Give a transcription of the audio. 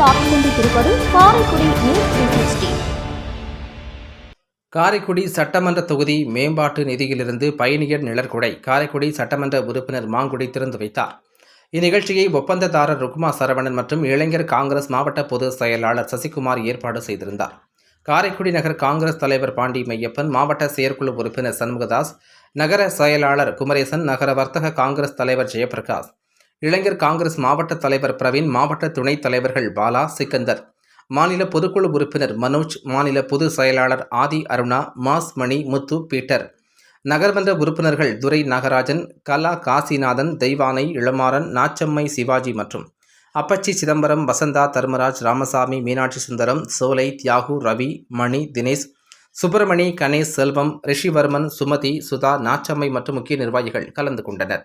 கொண்டிருப்பது Karaikudi news three Karaikudi சட்டமன்ற தொகுதி மேம்பாட்டு நிதியிலிருந்து பயணியர் நிழற்குடை காரைக்குடி சட்டமன்ற உறுப்பினர் மாங்குடி திறந்து வைத்தார். இந்நிகழ்ச்சியை ஒப்பந்ததாரர் ருக்மா சரவணன் மற்றும் இளைஞர் காங்கிரஸ் மாவட்ட பொதுச் செயலாளர் சசிகுமார் ஏற்பாடு செய்திருந்தார். காரைக்குடி நகர் காங்கிரஸ் தலைவர் பாண்டி மையப்பன் மாவட்ட செயற்குழு உறுப்பினர் சண்முகதாஸ் நகர செயலாளர் குமரேசன் நகர வர்த்தக காங்கிரஸ் தலைவர் ஜெயபிரகாஷ் இளைஞர் காங்கிரஸ் மாவட்ட தலைவர் பிரவீன் மாவட்ட துணைத் தலைவர்கள் பாலா சிக்கந்தர் மாநில பொதுக்குழு உறுப்பினர் மனோஜ் மாநில பொது செயலாளர் ஆதி அருணா மாஸ் மணி முத்து பீட்டர் நகர்மன்ற உறுப்பினர்கள் துரை நாகராஜன் கலா காசிநாதன் தெய்வானை இளமாறன் நாச்சம்மை சிவாஜி மற்றும் அப்பச்சி சிதம்பரம் வசந்தா தர்மராஜ் ராமசாமி மீனாட்சி சுந்தரம் சோலை தியாகு ரவி மணி தினேஷ் சுப்பிரமணி கணேஷ் செல்வம் ரிஷிவர்மன் சுமதி சுதா நாச்சம்மை மற்றும் முக்கிய நிர்வாகிகள் கலந்து கொண்டனர்.